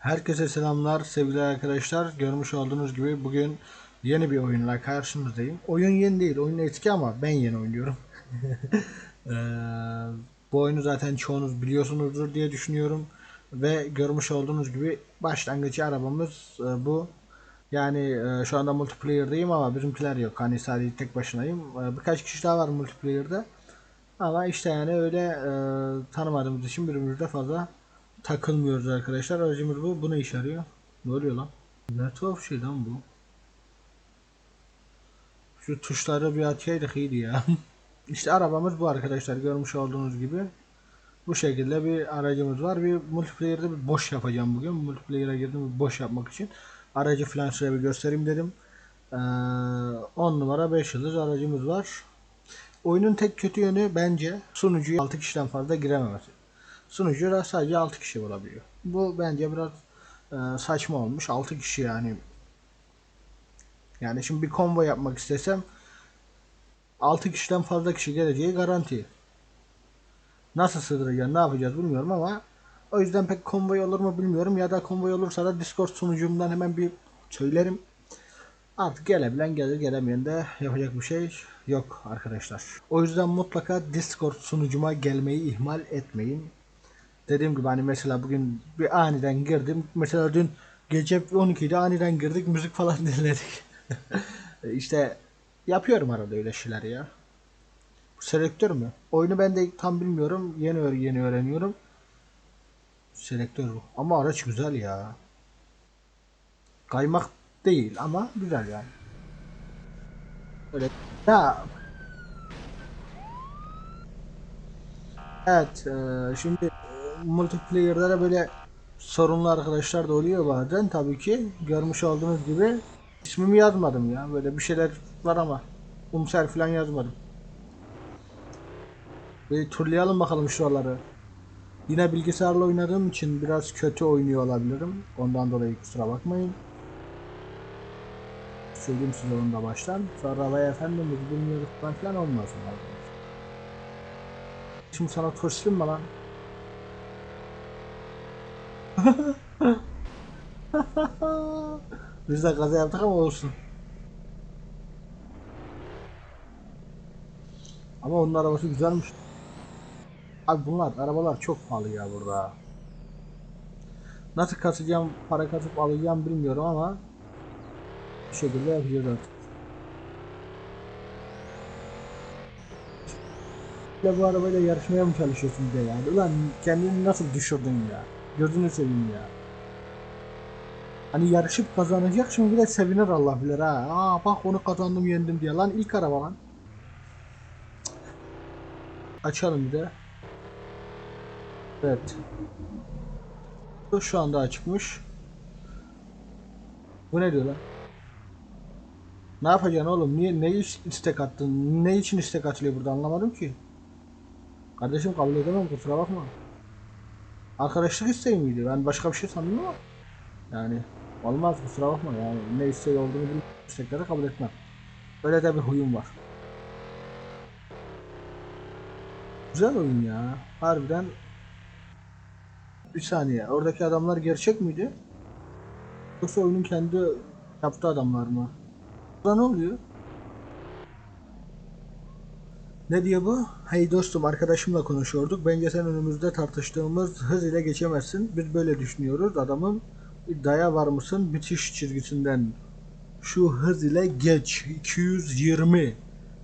Herkese selamlar sevgili arkadaşlar. Görmüş olduğunuz gibi bugün yeni bir oyunla karşınızdayım. Oyun yeni değil, oyun eski ama ben yeni oynuyorum. Eee, bu oyunu zaten çoğunuz biliyorsunuzdur diye düşünüyorum. Ve görmüş olduğunuz gibi başlangıcı arabamız e, bu. Yani e, şu anda multiplayer'dayım ama bizimkiler yok. Hani sadece tek başınayım. E, birkaç kişi daha var multiplayer'da. Ama işte yani öyle e, tanımadığımız için birbirimizle fazla takılmıyoruz arkadaşlar. Aracımız bu. Bu ne işe yarıyor? Ne oluyor lan? Ne tuhaf şey lan bu. Şu tuşları bir ataydık iyiydi ya. işte arabamız bu arkadaşlar. Görmüş olduğunuz gibi. Bu şekilde bir aracımız var. Bir multiplayer'da bir boş yapacağım bugün. Multiplayer'a girdim boş yapmak için. Aracı falan şöyle bir göstereyim dedim. Ee, 10 numara 5 yıldız aracımız var. Oyunun tek kötü yönü bence sunucuya 6 kişiden fazla girememesi. Sunucuda sadece 6 kişi olabiliyor. Bu bence biraz e, saçma olmuş. 6 kişi yani. Yani şimdi bir konvoy yapmak istesem 6 kişiden fazla kişi geleceği garanti. Nasıl sığdıracağız, ne yapacağız bilmiyorum ama o yüzden pek konvoy olur mu bilmiyorum ya da konvoy olursa da Discord sunucumdan hemen bir söylerim. Artık gelebilen gelir gelemeyen de yapacak bir şey yok arkadaşlar. O yüzden mutlaka Discord sunucuma gelmeyi ihmal etmeyin. Dediğim gibi hani mesela bugün bir aniden girdim. Mesela dün gece 12'de aniden girdik müzik falan dinledik. işte yapıyorum arada öyle şeyler ya. Selektör mü? Oyunu ben de tam bilmiyorum. Yeni yeni öğreniyorum. Selektör bu. Ama araç güzel ya. Kaymak değil ama güzel yani. Öyle. Ya. Evet, e, şimdi e, multiplayer'da da böyle sorunlu arkadaşlar da oluyor bazen tabii ki. Görmüş olduğunuz gibi ismimi yazmadım ya. Böyle bir şeyler var ama umser falan yazmadım. Bir turlayalım bakalım şuraları. Yine bilgisayarla oynadığım için biraz kötü oynuyor olabilirim. Ondan dolayı kusura bakmayın. Söyleyeyim size onu da baştan. Sonra vay efendim biz bilmiyorduk falan olmasın. Şimdi sana turşayım mı lan? Biz de kaza yaptık ama olsun. Ama onun arabası güzelmiş. Abi bunlar arabalar çok pahalı ya burada. Nasıl kasacağım, para kasıp alacağım bilmiyorum ama bir şekilde yapacağız artık. Ya bu arabayla yarışmaya mı çalışıyorsun de yani? Ulan kendini nasıl düşürdün ya? Gözünü seveyim ya. Hani yarışıp kazanacak şimdi de sevinir Allah bilir ha. Aa bak onu kazandım yendim diye. Lan ilk araba lan. Açalım bir de. Evet. Şu anda açıkmış. Bu ne diyor lan? Ne yapacaksın oğlum? Niye ne istek attın? Ne için istek atılıyor burada anlamadım ki. Kardeşim kabul edemem kusura bakma. Arkadaşlık isteği miydi? Ben başka bir şey sandım ama. Yani olmaz kusura bakma yani ne isteği olduğunu bilmiyorum. İstekleri kabul etmem. Öyle de bir huyum var. Güzel oyun ya. Harbiden bir saniye. Oradaki adamlar gerçek miydi? Yoksa oyunun kendi yaptığı adamlar mı? Burada ne oluyor? Ne diyor bu? Hey dostum arkadaşımla konuşuyorduk. Bence sen önümüzde tartıştığımız hız ile geçemezsin. Biz böyle düşünüyoruz. Adamın iddiaya var mısın bitiş çizgisinden? Şu hız ile geç. 220.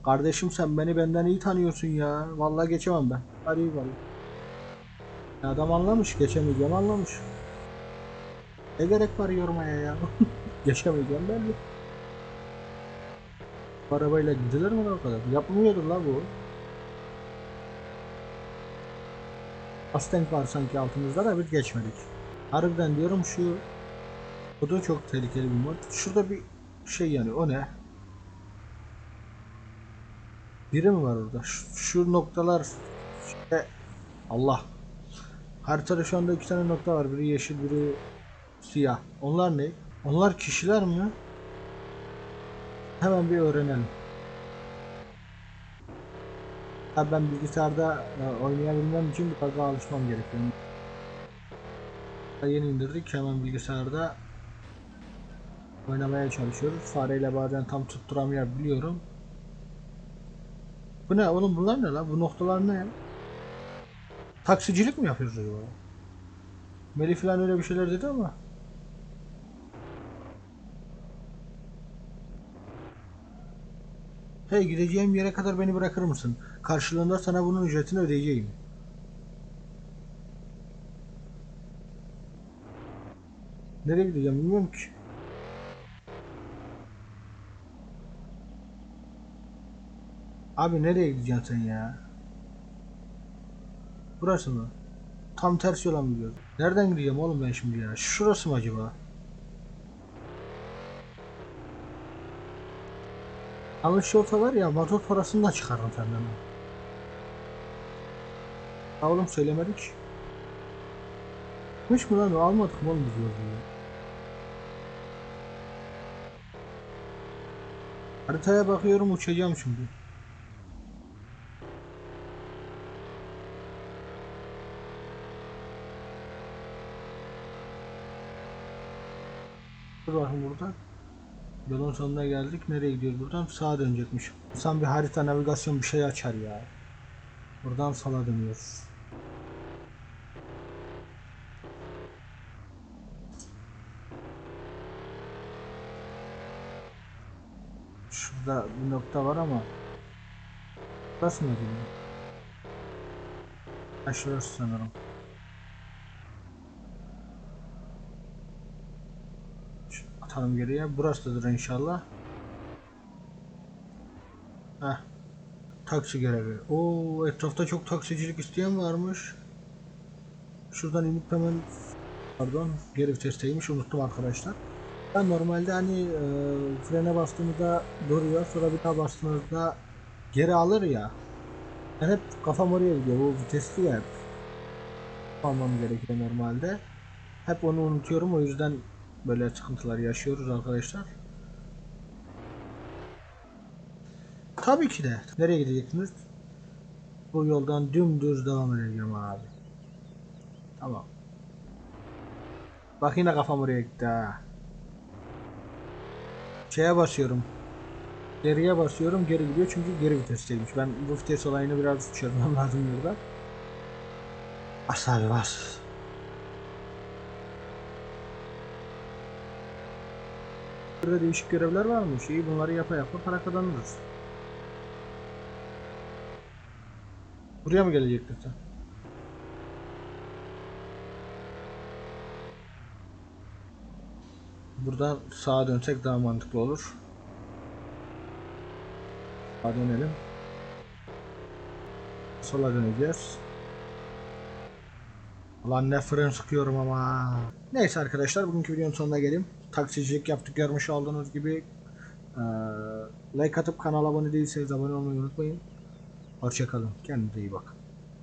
Kardeşim sen beni benden iyi tanıyorsun ya. Vallahi geçemem ben. Hadi vallahi. Adam anlamış. Geçemeyeceğim anlamış. Ne gerek var yormaya ya? Geçemeyeceğim belli. Arabayla gidilir mi o kadar? Yapmıyordur la bu. Mustang var sanki altımızda da biz geçmedik. Harbiden diyorum şu bu da çok tehlikeli bir mod. Şurada bir şey yani o ne? Biri mi var orada? Şu, şu noktalar işte Allah. Haritada şu anda iki tane nokta var. Biri yeşil, biri siyah. Onlar ne? Onlar kişiler mi? Hemen bir öğrenelim. Ya ben bilgisayarda e, oynayabilmem için biraz daha alışmam gerekiyor. Yeni indirdik hemen bilgisayarda oynamaya çalışıyoruz. Fareyle bazen tam tutturamıyor Bu ne oğlum bunlar ne lan? Bu noktalar ne? Taksicilik mi yapıyoruz acaba? Melih falan öyle bir şeyler dedi ama. Hey gideceğim yere kadar beni bırakır mısın? Karşılığında sana bunun ücretini ödeyeceğim. Nereye gideceğim bilmiyorum ki. Abi nereye gideceksin sen ya? Burası mı? Tam ters yola mı gidiyoruz? Nereden gideceğim oğlum ben şimdi ya? Şurası mı acaba? Yanlış yolsa var ya motor parasını da çıkarırım senden. ha. Oğlum söylemedik. Hiç mi lan o? almadık mı oğlum biz yolculuğu? Haritaya bakıyorum uçacağım şimdi. Dur bakın burada. Yolun sonuna geldik. Nereye gidiyoruz buradan? Sağa dönecekmiş. İnsan bir harita navigasyon bir şey açar ya. Buradan sola dönüyoruz. Şurada bir nokta var ama Burası mı acaba? Ha sanırım. Atalım geriye. Burasıdır inşallah. Heh. Taksi görevi. Oo etrafta çok taksicilik isteyen varmış. Şuradan inip hemen pardon geri vitesteymiş unuttum arkadaşlar. Ben normalde hani e, frene bastığımızda duruyor sonra bir daha bastığımızda geri alır ya. Ben hep kafam oraya gidiyor. Bu vitesli ya. Almam gerekiyor normalde. Hep onu unutuyorum o yüzden böyle sıkıntılar yaşıyoruz arkadaşlar. Tabii ki de. Nereye gideceksiniz? Bu yoldan dümdüz devam edeceğim abi. Tamam. Bak yine kafam oraya gitti ha. Şeye basıyorum. Geriye basıyorum geri gidiyor çünkü geri vitesteymiş. Ben bu vites olayını biraz çözmem lazım burada. Bas abi Burada değişik görevler varmış. İyi bunları yapa yapa para kazanırız. Buraya mı gelecektin sen? Buradan sağa dönsek daha mantıklı olur. Sağa dönelim. Sola döneceğiz. Ulan ne fren sıkıyorum ama. Neyse arkadaşlar bugünkü videonun sonuna geleyim. Taksicilik yaptık görmüş olduğunuz gibi. Ee, like atıp kanala abone değilseniz abone olmayı unutmayın. Hoşçakalın. Kendinize iyi bakın.